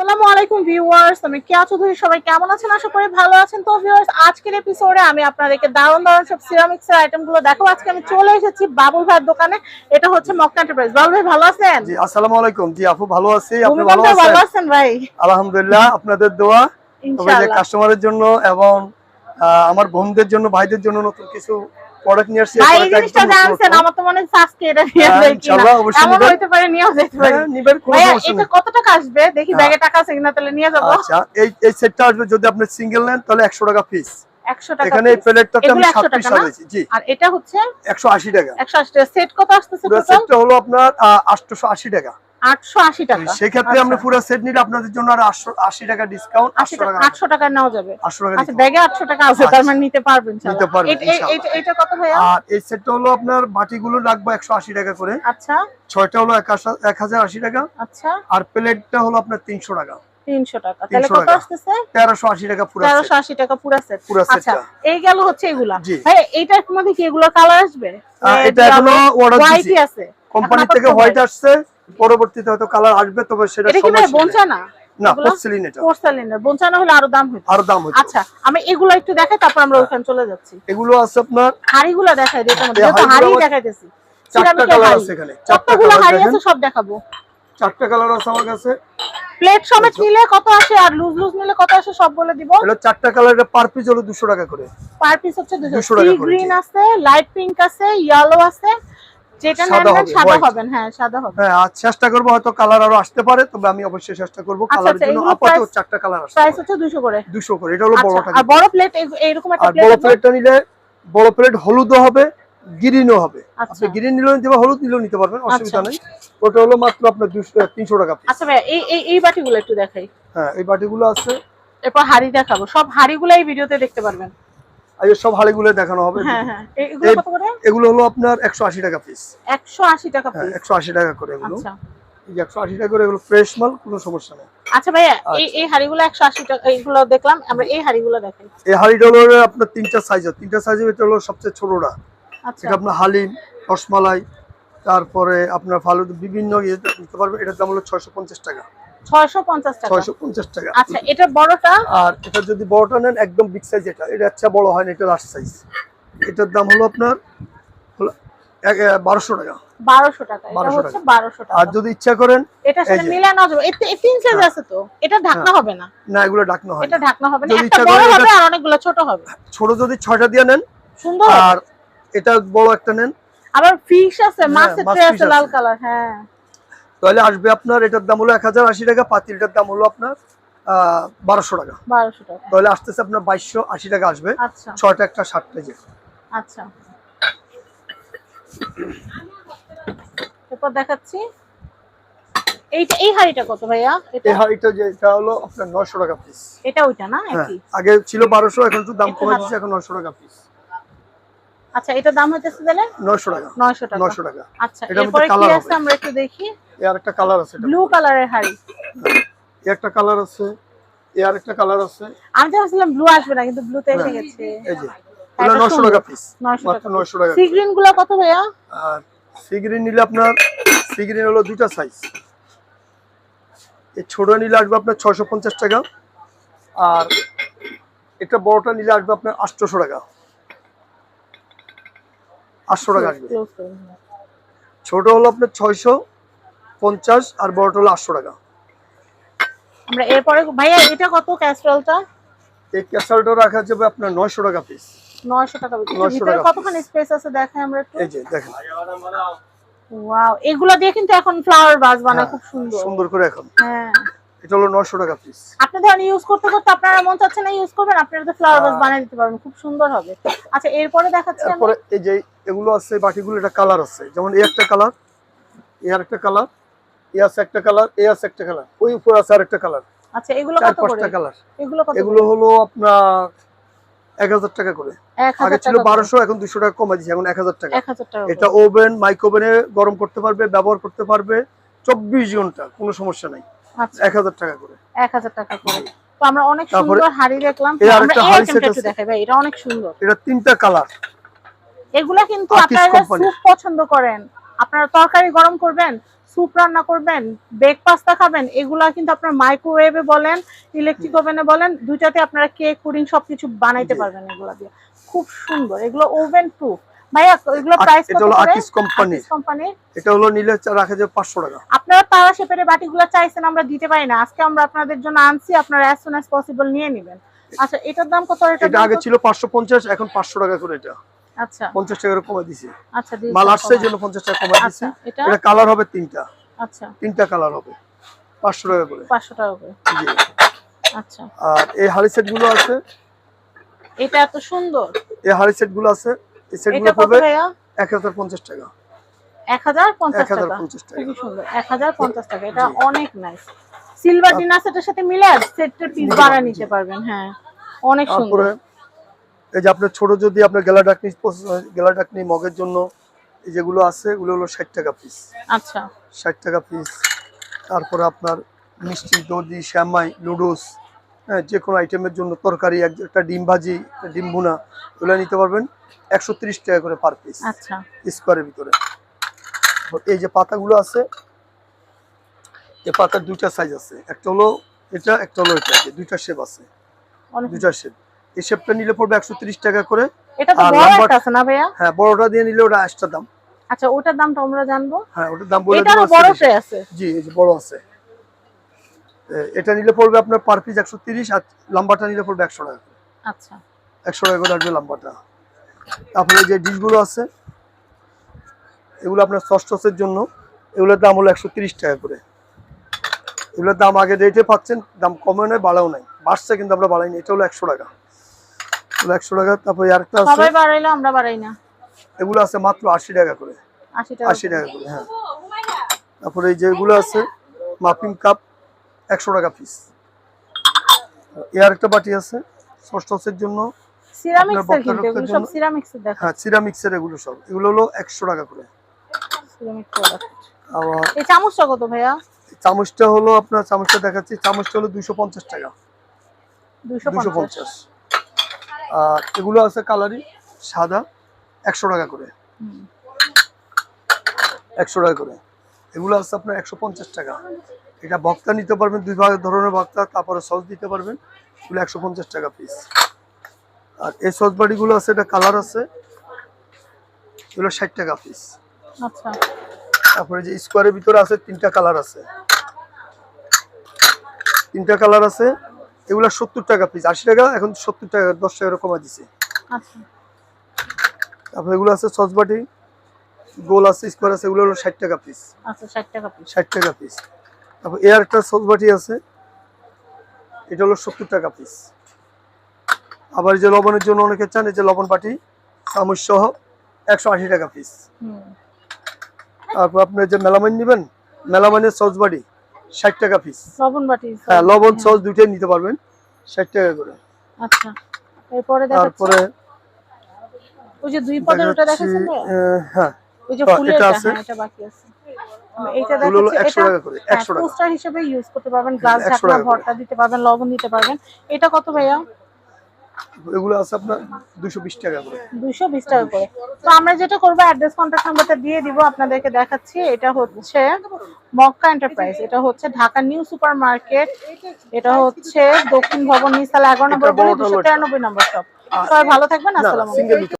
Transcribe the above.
আসসালামু আলাইকুম ভিউয়ার্স আমি কেয়া চৌধুরী সবাই কেমন আছেন? আশা করি ভালো আছেন। তো ভিউয়ার্স আজকের এপিসোডে আমি আপনাদেরকে দারুণ দারুণ সব সিরামিক্স এর আইটেমগুলো দেখাবো। আজকে আমি চলে এসেছি বাবুল ভাইয়ের দোকানে। এটা হচ্ছে মক্কা এন্টারপ্রাইজ বাবুল ভাই ভালো আছেন? জি আসসালামু আলাইকুম। জি আপু ভালো আছি। আপনি ভালো ভালো আছেন? আছেন ভাই? আলহামদুলিল্লাহ আপনাদের দোয়া তবে যে ইনশাআল্লাহ কাস্টমারের জন্য এবং আমার বোনদের জন্য ভাইদের জন্য নতুন কিছু প্রোডাক্ট নিয়ে আসছি ভাই জিনিসটা জানছেন আমার তো মনে হচ্ছে আজকে এটা নিয়ে হ্যাঁ, যাই কিনা? ইনশাআল্লাহ, অবশ্যই নিবেন। হইতে পারে নিয়েও যেতে পারে। হ্যাঁ, নিবেন কোনো সমস্যা এটা কত টাকা আসবে? দেখি হ্যাঁ। ব্যাগে টাকা আছে কিনা তাহলে নিয়ে যাব। আচ্ছা এই এই সেটটা আসবে যদি আপনি সিঙ্গেল নেন তাহলে একশো টাকা পিস একশো টাকা এখানে এই প্লেটটাতে আমি এগুলো 100 সাত পিস টাকা জি। আর এটা হচ্ছে একশো আশি টাকা। একশো আশি টাকা। সেট কত আসতেছে হলো আপনার আটশো আশি টাকা। আটশো আশি টাকা। সেক্ষেত্রে আচ্ছা। আমরা পুরো সেট নিলে আপনাদের জন্য আর আটশো আশি টাকা ডিসকাউন্ট আশি আটশো টাকা টাকা আটশো টাকা যাবে। টাকা আচ্ছা। ব্যাগে টাকা আছে তার। মানে নিতে পারবেন নিতে পারবেন, এটা- এটা- এটা কত ভাইয়া? আর এই সেটটা হলো আপনার বাটিগুলো রাখব একশো আশি টাকা করে। আচ্ছা। ছয়টা হলো টাকা। আচ্ছা। আর প্লেটটা হলো আপনার তিনশো টাকা। তিনশো টাকা। তাহলে 300 কত আসতেছে? তেরোশো আশি টাকা পুরো তেরোশো আশি টাকা পুরা সেট আচ্ছা এই গেল হচ্ছে এগুলা। জি। ভাই এইটার মধ্যে কি এগুলো কালার আসবে? এটা এখনও অর্ডার দিছি। আছে। কোম্পানি থেকে হোয়াইট আসছে। পরবর্তীতে হয়তো কালার আসবে তবে সেটা সমস্যা নেই। না না? পোর্সেলিন এটা। বঞ্চানো হলে আরও দাম হইতো আরও দাম হচ্ছে আচ্ছা আমি এগুলো একটু দেখাই তারপর আমরা ওখানে চলে যাচ্ছি। এগুলো আছে আপনার হাড়িগুলো দেখাই দিই তোমাদের। হাড়ি দেখাইতেছি। চারটা কালার আছে এখানে হাড়ি আছে সব দেখাবো। চারটা কালার আছে আমার কাছে। প্লেট সমেত নিলে কত আসে আর লুজ লুজ নিলে কত আসে সব বলে দিব। এটা চারটা কালার পার পিস হলো দুশো টাকা করে। পার পিস হচ্ছে 200 200 টাকা করে, গ্রিন আছে লাইট পিঙ্ক আছে ইয়েলো আছে। যেটা সাদা নেবেন হবে, সাদা হবেন হ্যাঁ সাদা হবে। হ্যাঁ চেষ্টা করব হয়তো কালার আরও আসতে পারে তবে আমি অবশ্যই চেষ্টা করব আচ্ছা, কালারের আচ্ছা, জন্য। আপাতত চারটা কালার আসছে প্রাইস হচ্ছে 200 করে। দুশো করে এটা হলো আচ্ছা বড়টা আর বড় প্লেট এইরকম একটা আর বড় প্লেটটা নিলে বড় প্লেট হলুদও হবে গ্রিনও হবে। আচ্ছা। আপনি গ্রিন নিলেও নিতে পারবেন হলুদ নিলেও নিতে পারবেন অসুবিধা আচ্ছা। নেই। ওটা হলো মাত্র আপনার দুশো তিনশো টাকা আচ্ছা ভাই এই এই এই বাটিগুলো একটু দেখাই। হ্যাঁ এই বাটিগুলো আছে। এরপর হাড়ি দেখাবো। সব হাড়িগুলো এই ভিডিওতে দেখতে পারবেন। এই সব হাড়িগুলো দেখানো হবে। হ্যাঁ হ্যাঁ। এগুলো হলো আপনার একশো আশি টাকা পিস 180 টাকা হ্যাঁ একশো আশি টাকা করে এগুলো। আচ্ছা। এই একশো আশি টাকা করে এগুলো ফ্রেশ মাল কোনো সমস্যা নেই। আচ্ছা ভাইয়া এই এই হাড়িগুলো 180 টাকা এইগুলো দেখলাম আমরা এই হাড়িগুলো দেখাই। এই হাড়িটা হলো আপনার তিনটা সাইজ তিনটা সাইজের ভিতরে হলো সবচেয়ে ছোটটা। আচ্ছা। এটা আপনার হালিম রসমালাই তারপরে আপনার ফালুদা বিভিন্ন ইয়ে নিতে পারবেন এটার দাম হলো ছয়শো পঞ্চাশ টাকা। 650 টাকা। ছয়শো পঞ্চাশ টাকা। আচ্ছা এটা বড়টা? আর এটা যদি বড়টা নেন একদম বিগ সাইজ এটা। এটা আচ্ছা বড় হয় না এটা লার্জ সাইজ এটার দাম হলো আপনার হলো এক- এ, বারোশো টাকা। 1200 টাকা এটা হচ্ছে 1200 টাকা। আর যদি ইচ্ছা করেন এটা সাথে মিলানো যাবে। এতে তিন সাইজ আছে তো? এটা ঢাকনা হবে না? না এগুলো এটা ঢাকনা হবে না। একটা বড় হবে আর অনেকগুলো ছোট হবে। ছোট যদি ছয়টা দিয়ে নেন সুন্দর। আর এটা বড় একটা নেন। আবার ফিশ আছে হ্যাঁ, মাছের মাছ ট্রে আছে লাল কালার হ্যাঁ। তাহলে আসবে আপনার এটার দাম হলো এক হাজার আশি টাকা পাতিলটার দাম হলো আপনার বারোশো টাকা। 1200 টাকা। তাহলে আসতেছে আপনার বাইশশো আশি টাকা আসবে। আচ্ছা। ছয়টা একটা ষাটটা যে। আচ্ছা। এরপর দেখাচ্ছি। এইটা এই হাড়িটা কত ভাইয়া? এটা? এই হাড়িটা যে হলো আপনার টাকা পিস এটা ওইটা না হ্যাঁ একই? আগে ছিল বারোশো এখন একটু দাম কমে। এখন টাকা পিস আচ্ছা এটা দাম তাহলে? টাকা। 900 টাকা। নয়শো টাকা। আচ্ছা এরপরে কি আছে আমরা একটু দেখি। এ আর একটা কালার আছে ব্লু কালারের হাড়ি এ একটা কালার আছে এ আর একটা কালার আছে। আমি তো ভাবছিলাম ব্লু আসবে না কিন্তু ব্লুতে এসে হ্যাঁ। গেছে। এই যে এটা এগুলো নয়শো সুন্দর। টাকা পিস 900 মাত্র টাকা সি গ্রিনগুলো কত ভাইয়া? আর সিগ্রিন নিলে আপনার সিগ্রিন হলো দুইটা সাইজ এই ছোট নিলে আসবে আপনার ছয়শো পঞ্চাশ টাকা আর এটা বড়টা নিলে আসবে আপনার আটশোশো টাকা। আটশো টাকা আসবে। ছোট হলো আপনার ছয়শো পঞ্চাশ আর বড়টা হলো আটশো টাকা। আমরা এরপরে ভাইয়া এটা কত ক্যাস্ট্রলটা? এই ক্যাসালটা রাখা যাবে আপনার নয়শো টাকা পিস 900 টাকা। 900 ভিতরে কতখানি স্পেস আছে দেখাই আমরা একটু? এই যে দেখেন। ওয়াও এগুলা দিয়ে কিন্তু এখন ফ্লাওয়ার ভাস বানায় হ্যাঁ, খুব সুন্দর। সুন্দর করে এখন। হ্যাঁ। এটা হলো নয়শো টাকা পিস আপনি ধরেন ইউজ করতে করতে আপনারা মন চাচ্ছে না ইউজ করবেন আপনারা তো ফ্লাওয়ার ভাস হ্যাঁ। বানিয়ে দিতে পারবেন খুব সুন্দর হবে। আচ্ছা এরপরে দেখাচ্ছি আমি। এই যে এগুলো আছে বাকিগুলো এটা কালার আছে। যেমন এই একটা কালার এ আর একটা কালার এ আছে একটা কালার আছে একটা কালার ওই উপর আছে আর একটা কালার। আচ্ছা এগুলো কত করে? কালার। এগুলো কত এগুলো হলো আপনার এক হাজার টাকা করে। আগে ছিল টাকা বারোশো এখন দুশো টাকা কমে এখন এক হাজার টাকা। এক হাজার টাকা এটা ওভেন মাইক্রো ওভেনে গরম করতে পারবে ব্যবহার করতে পারবে চব্বিশ ঘণ্টা কোনো সমস্যা নাই। আচ্ছা। এক হাজার টাকা করে। এক হাজার টাকা করে। তো আমরা অনেক সুন্দর হাড়ি দেখলাম। এই আমরা আরেকটা এই হাঁড়ি আছে। দেখাই ভাই এটা অনেক সুন্দর। এটা তিনটা কালার। এগুলা কিন্তু আপনারা। স্যুপ পছন্দ করেন। আপনারা তরকারি গরম করবেন স্যুপ রান্না করবেন বেক পাস্তা খাবেন এগুলা কিন্তু আপনার মাইক্রোওয়েভে বলেন ইলেকট্রিক ওভেনে বলেন দুইটাতে আপনারা কেক পুডিং সবকিছু বানাইতে পারবেন এগুলা দিয়ে। খুব সুন্দর এগুলো ওভেন প্রুফ ভাইয়া এগুলো প্রাইস কত হলো আকিস কোম্পানির কোম্পানির এটা হলো নিলে রাখা টাকা। আপনারা তারা শেপের বাটিগুলো চাইছেন আমরা দিতে পারি না। আজকে আমরা আপনাদের জন্য আনছি আপনারা অ্যাজ সুন অ্যাজ পসিবল নিয়ে নেবেন। আচ্ছা এটার দাম কত? এটা আগে ছিল পাঁচশো পঞ্চাশ এখন পাঁচশো টাকা করে এটা। আচ্ছা। পঞ্চাশ টাকা করে কমে দিছে। আচ্ছা মাল আসছে জন্য পঞ্চাশ টাকা কমে দিছে। আচ্ছা এটা? এটা কালার হবে তিনটা। আচ্ছা। তিনটা কালার হবে। পাঁচশো টাকা করে। পাঁচশো টাকা করে। জি। আচ্ছা। আর এই হাড়ি সেটগুলো আছে? এটা এত সুন্দর। এই হাড়ি সেটগুলো আছে? এই সেটগুলো হাজার পঞ্চাশ টাকা। এক হাজার পঞ্চাশ এক হাজার টাকা পঞ্চাশ টাকা। খুবই সুন্দর। এক হাজার পঞ্চাশ টাকা। এটা অনেক নাইস সিলভার ডিনার সেটের সাথে মিলে সেটের পিস বাড়া নিতে পারবেন হ্যাঁ। অনেক সুন্দর। এই যে আপনার ছোট যদি আপনার গেলা ডাকনি গেলা ডাকনি মগের জন্য এই যেগুলো আছে এগুলো হলো ষাট টাকা পিস আচ্ছা। ষাট টাকা পিস তারপরে আপনার মিষ্টি দধি শ্যামাই লুডুস হ্যাঁ যে কোনো আইটেমের জন্য তরকারি এক- একটা ডিম ভাজি ডিম ভুনা এগুলো নিতে পারবেন একশো তিরিশ টাকা করে পার পিস আচ্ছা। স্কোয়ারের ভিতরে। এই যে পাতাগুলো আছে এই পাতার দুইটা সাইজ আছে। একটা হলো এটা একটা হলো এটা দুইটা শেপ আছে। দুইটা শেপ এই শেপটা নিলে পড়বে একশো তিরিশ টাকা করে। এটা তো বড় একটা আছে না ভাইয়া? হ্যাঁ বড়টা দিয়ে নিলে ওটা এক্সট্রা দাম। আচ্ছা ওটার দামটা আমরা জানব। হ্যাঁ ওটার দাম বলে এটারও বড় আছে। জি এই যে বড় আছে। এটা নিলে পড়বে আপনার পার পিস একশো তিরিশ আর লম্বাটা নিলে পড়বে একশো টাকা করে। আচ্ছা। একশো টাকা করে আসবে লম্বাটা। তারপরে যে ডিশগুলো আছে এগুলো আপনার টসের জন্য এগুলোর দাম হলো একশো তিরিশ টাকা করে। এগুলোর দাম আগে রেটে পাচ্ছেন দাম কমে নয় বাড়াও নাই। বাড়ছে কিন্তু আমরা বাড়াইনি এটা হলো একশো টাকা। মানে একশো টাকা তারপরে আরেকটা আমরা না। এগুলো আছে মাত্র 80 টাকা করে। 80 টাকা করে। হ্যাঁ। তারপরে এই যেগুলো আছে মাপিং কাপ 100 টাকা পিস এই আরেকটা বাটি আছে ষষ্ঠসের জন্য হ্যাঁ এগুলো সব। এগুলো হলো 100 টাকা করে। চামচটা কত ভাইয়া? চামচটা হলো আপনার চামচটা দেখাচ্ছি চামচটা হলো 250 টাকা। 250 এগুলো আছে কালারি সাদা একশো টাকা করে। একশো টাকা করে। এগুলো আছে আপনার একশো পঞ্চাশ টাকা। এটা বক্তা নিতে পারবেন দুই ভাগ ধরনের বক্তা তারপরে সস দিতে পারবেন। এগুলো একশো পঞ্চাশ টাকা পিস আর এই সস বাড়িগুলো আছে এটা কালার আছে। এগুলো ষাট টাকা পিস আচ্ছা। তারপরে যে স্কোয়ারের ভিতরে আছে তিনটা কালার আছে। তিনটা কালার আছে। এগুলো সত্তর টাকা পিস আশি টাকা এখন সত্তর টাকা দশ টাকা কমা দিছে। তারপর এগুলো আছে সসবাটি গোল আছে স্কোয়ার আছে এগুলো হলো ষাট টাকা পিস আচ্ছা ষাট টাকা পিস তারপর এর একটা সসবাটি আছে এটা হলো সত্তর টাকা পিস আবার যে লবণের জন্য অনেকে চান এই যে লবণ বাটি চামচ সহ একশো আশি টাকা পিস তারপর আপনি যে মেলামাইন নেবেন মেলামাইনের সস বাটি ষাট টাকা পিস লবণ বাটি হ্যাঁ লবণ সস দুইটাই নিতে পারবেন ষাট টাকা করে। আচ্ছা এরপরে দেখা তারপরে ওই যে দুই পদের ওটা দেখাছেন দেখাচ্ছেন হ্যাঁ। ওই যে হ্যাঁ, ফুলের এটা আছে। হ্যাঁ এটা বাকি আছে। এইটা দেখাচ্ছি। এটা টাকা করে একশো টাকা। পোস্টার হিসেবে ইউজ করতে পারবেন গ্লাস ঢাকনা ভর্তা দিতে পারবেন লবণ দিতে পারবেন। এটা কত ভাইয়া? এগুলো আছে আপনার দুশো বিশ টাকা করে। দুইশো বিশ টাকা করে। তো আমরা যেটা করব অ্যাড্রেস কন্টাক্ট নাম্বারটা দিয়ে দিব আপনাদেরকে দেখাচ্ছি। এটা হচ্ছে মক্কা এন্টারপ্রাইজ এটা হচ্ছে ঢাকা নিউ সুপার মার্কেট এটা হচ্ছে দক্ষিণ ভবন নিসাল এগারো নম্বর এটা বড়টা দুশো হলো এটা। তিরানব্বই নম্বর শপ সবাই ভালো থাকবেন আসসালামু সিঙ্গেল